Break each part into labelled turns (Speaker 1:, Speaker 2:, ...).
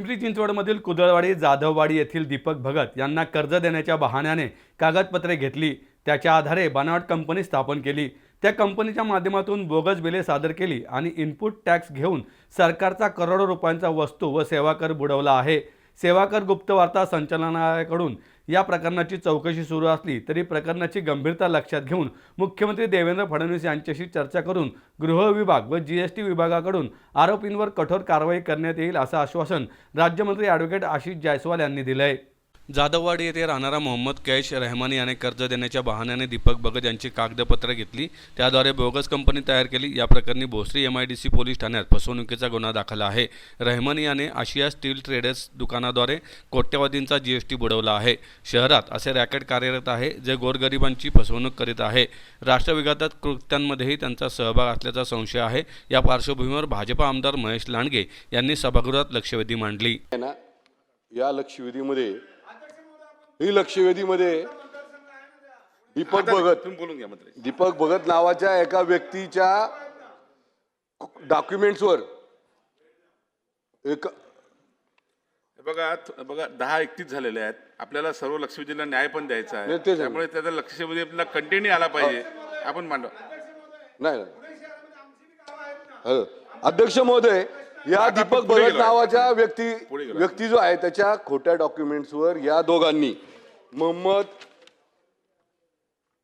Speaker 1: पिंपरी चिंचवडमधील कुदळवाडी जाधववाडी येथील दीपक भगत यांना कर्ज देण्याच्या बहाण्याने कागदपत्रे घेतली. त्याच्या आधारे बनावट कंपनी स्थापन केली. त्या कंपनीच्या माध्यमातून बोगस बिले सादर केली आणि इनपुट टॅक्स घेऊन सरकारचा करोडो रुपयांचा वस्तू व सेवा कर बुडवला आहे. सेवाकर गुप्तवार्ता संचालनालयाकडून या प्रकरणाची चौकशी सुरू असली तरी प्रकरणाची गंभीरता लक्षात घेऊन मुख्यमंत्री देवेंद्र फडणवीस यांच्याशी चर्चा करून गृह विभाग व जीएसटी विभागाकडून आरोपींवर कठोर कारवाई करण्यात येईल असं आश्वासन राज्यमंत्री ॲडव्होकेट आशिष जायस्वाल यांनी दिलं आहे जाधववाडी येथे राहणारा मोहम्मद कैश रहमानी याने कर्ज देण्याच्या बहाण्याने दीपक भगत यांची कागदपत्रे घेतली. त्याद्वारे बोगस कंपनी तयार केली. या प्रकरणी Bhosari M I D C police ठाण्यात फसवणुकीचा गुन्हा दाखल आहे. रहमानी याने आशिया स्टील ट्रेडर्स दुकानाद्वारे कोट्यवधींचा जी एस टी बुडवला आहे. शहरात असे रॅकेट कार्यरत आहे जे गोरगरिबांची फसवणूक करीत आहे. राष्ट्रविघातक कृत्यांमध्येही त्यांचा सहभाग असल्याचा संशय आहे. या पार्श्वभूमीवर भाजपा आमदार महेश लांडगे यांनी सभागृहात लक्षवेधी मांडली.
Speaker 2: या लक्षवेधीमध्ये ही लक्षवेधीमध्ये दीपक भगत
Speaker 3: तुम्ही बोलून घ्या मंत्री
Speaker 2: दीपक भगत नावाच्या एका व्यक्तीच्या डॉक्युमेंट्सवर एक
Speaker 3: बघा बघा दहा एकतीस झालेले आहेत आपल्याला सर्व लक्षवेधीला न्याय पण द्यायचा आहे
Speaker 2: तेच आहे.
Speaker 3: त्यामुळे त्याचा लक्षवेधी आपल्याला कंटिन्यू आला पाहिजे आपण मांडवा
Speaker 2: नाही. अध्यक्ष महोदय या
Speaker 3: आता
Speaker 2: दीपक
Speaker 3: पुढे
Speaker 2: भगत
Speaker 3: गेलो.
Speaker 2: नावाच्या व्यक्ती
Speaker 3: पुढे गेलो.
Speaker 2: व्यक्ती जो आहे त्याच्या खोट्या डॉक्युमेंट्सवर या दोघांनी मोहम्मद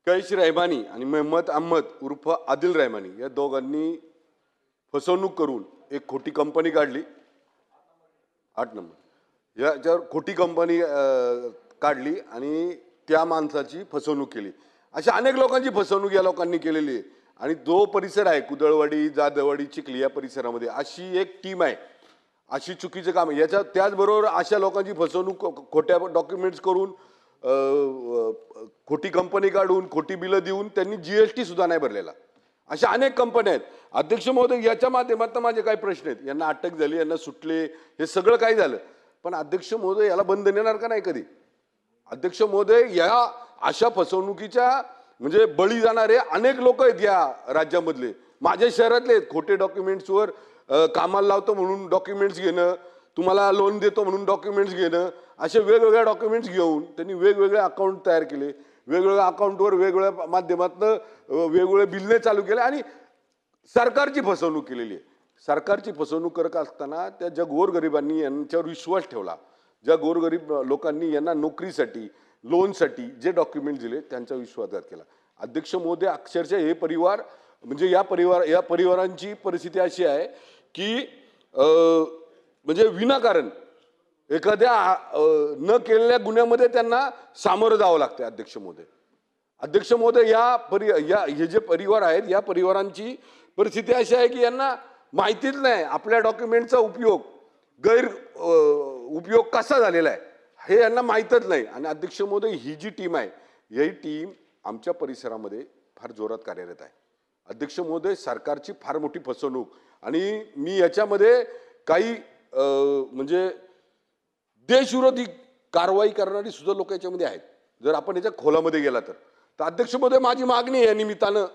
Speaker 2: कैश रहमानी आणि महम्मद अहमद उर्फ आदिल रहमानी या दोघांनी फसवणूक करून एक खोटी कंपनी काढली. आठ नंबर. याच्यावर खोटी कंपनी काढली आणि त्या माणसाची फसवणूक केली. अशा अनेक लोकांची फसवणूक या लोकांनी केलेली आहे. आणि जो परिसर आहे कुदळवाडी जाधववाडी चिखली या परिसरामध्ये अशी एक टीम आहे. अशी चुकीचं काम आहे. याच्या त्याचबरोबर अशा लोकांची फसवणूक खोट्या डॉक्युमेंट्स करून खोटी कंपनी काढून खोटी बिलं देऊन त्यांनी जी एस टी सुद्धा नाही भरलेला. अशा अनेक कंपन्या आहेत. अध्यक्ष महोदय याच्या माध्यमातून माझे काही प्रश्न आहेत. यांना अटक झाली यांना सुटले हे सगळं काही झालं. पण अध्यक्ष महोदय याला बंद देणार का नाही कधी? अध्यक्ष महोदय या अशा फसवणुकीच्या म्हणजे बळी जाणारे अनेक लोक आहेत या राज्यामधले. माझ्या शहरातले आहेत. खोटे डॉक्युमेंट्सवर कामाला लावतो म्हणून डॉक्युमेंट्स घेणं तुम्हाला लोन देतो म्हणून डॉक्युमेंट्स घेणं असे वेगवेगळ्या डॉक्युमेंट्स घेऊन त्यांनी वेगवेगळे अकाउंट तयार केले. वेगवेगळ्या अकाउंटवर वेगवेगळ्या माध्यमातून वेगवेगळे बिलने चालू केले आणि सरकारची फसवणूक केलेली आहे. सरकारची फसवणूक करत असताना त्या ज्या गोरगरिबांनी यांच्यावर विश्वास ठेवला. ज्या गोरगरीब लोकांनी यांना नोकरीसाठी लोनसाठी जे डॉक्युमेंट दिले त्यांचा विश्वासघात केला. अध्यक्ष मोदी अक्षरशः हे परिवार म्हणजे या परिवार या परिवारांची परिस्थिती अशी आहे की म्हणजे विनाकारण. एखाद्या न केलेल्या गुन्ह्यामध्ये त्यांना सामोरं जावं लागतं अध्यक्ष महोदय. अध्यक्ष महोदय या परि या हे जे परिवार आहेत या परिवारांची परिस्थिती अशी आहे की यांना माहितीच नाही आपल्या डॉक्युमेंटचा उपयोग गैर उपयोग कसा झालेला आहे हे यांना माहीतच नाही. आणि अध्यक्ष महोदय ही जी टीम आहे ही टीम आमच्या परिसरामध्ये फार जोरात कार्यरत आहे. अध्यक्ष महोदय सरकारची फार मोठी फसवणूक. आणि मी याच्यामध्ये काही म्हणजे देशविरोधी कारवाई करणारी सुद्धा लोक याच्यामध्ये आहेत. जर आपण याच्या खोलामध्ये गेला तर. तर अध्यक्ष महोदय माझी मागणी आहे या निमित्तानं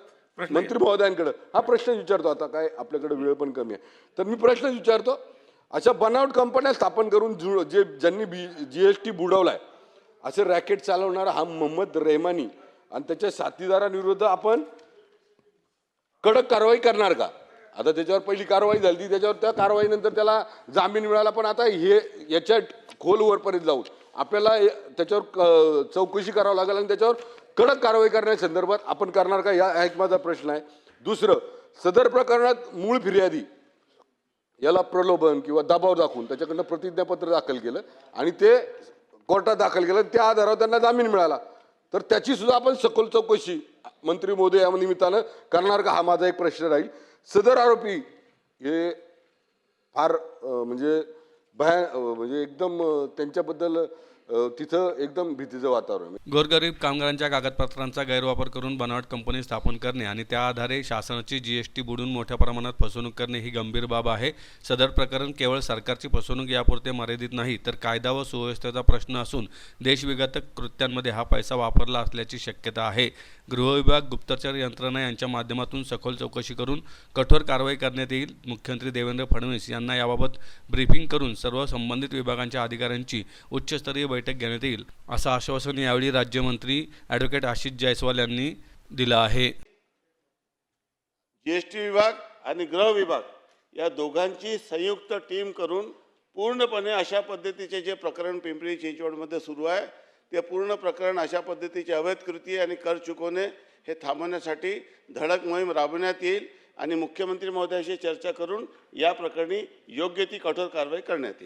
Speaker 2: मंत्री महोदयांकडे. हा प्रश्न विचारतो आता काय आपल्याकडे वेळ पण कमी आहे. तर मी प्रश्न विचारतो अशा बनावट कंपन्या स्थापन करून जु- जे ज्यांनी बी जी एस टी बुडवलाय असे रॅकेट चालवणारा हा मोहम्मद रेहमानी आणि त्याच्या साथीदारांविरुद्ध आपण कडक कारवाई करणार का? आता त्याच्यावर पहिली कारवाई झाली त्याच्यावर त्या कारवाईनंतर त्याला जामीन मिळाला पण आता हे याच्या खोलवरपर्यंत जाऊन आपल्याला त्याच्यावर क- चौकशी करावं लागेल आणि त्याच्यावर कडक कारवाई करण्याच्या संदर्भात आपण करणार का या एक माझा प्रश्न आहे. दुसरं सदर प्रकरणात मूळ फिर्यादी याला प्रलोभन किंवा दबाव दाखवून त्याच्याकडनं प्रतिज्ञापत्र दाखल केलं आणि ते कोर्टात दाखल केलं त्या आधारावर त्यांना जामीन मिळाला. तर त्याची सुद्धा आपण सखोल चौकशी मंत्री मोदी या निमित्तानं करणार का हा माझा एक प्रश्न राहील. सदर आरोपी हे फार म्हणजे भया म्हणजे एकदम त्यांच्याबद्दल तिथं एकदम भीतीचं वातावरण
Speaker 1: गोरगरीब कामगारांच्या कागदपत्रांचा गैरवापर करून बनावट कंपनी स्थापन करणे आणि त्या आधारे शासनाची जीएसटी बुडून मोठ्या प्रमाणात फसवणूक करणे ही गंभीर बाब आहे. सदर प्रकरण केवळ सरकारची फसवणूक यापुरते मर्यादित नाही तर कायदा व सुव्यवस्थेचा प्रश्न असून देशविघातक कृत्यांमध्ये हा पैसा वापरला असल्याची शक्यता आहे. गृहविभाग गुप्तचर यंत्रणा यांच्या माध्यमातून सखोल चौकशी करून कठोर कारवाई करण्यात येईल. मुख्यमंत्री देवेंद्र फडणवीस यांना याबाबत ब्रीफिंग करून सर्व संबंधित विभागांच्या अधिकाऱ्यांची उच्चस्तरीय बैठक घेण्यात येईल असं आश्वासन यावेळी राज्यमंत्री ॲडव्होकेट आशिष जायस्वाल यांनी दिलं आहे.
Speaker 4: जी एस टी विभाग आणि गृह विभाग या दोघांची संयुक्त टीम करून पूर्णपणे अशा पद्धतीचे जे प्रकरण पिंपरी चिंचवडमध्ये सुरू आहे ते पूर्ण प्रकरण अशा पद्धतीची अवैध कृती आणि कर चुकवणे हे थांबवण्यासाठी धडक मोहीम राबवण्यात येईल आणि मुख्यमंत्री महोदयाशी चर्चा करून या प्रकरणी योग्य ती कठोर कारवाई करण्यात येईल.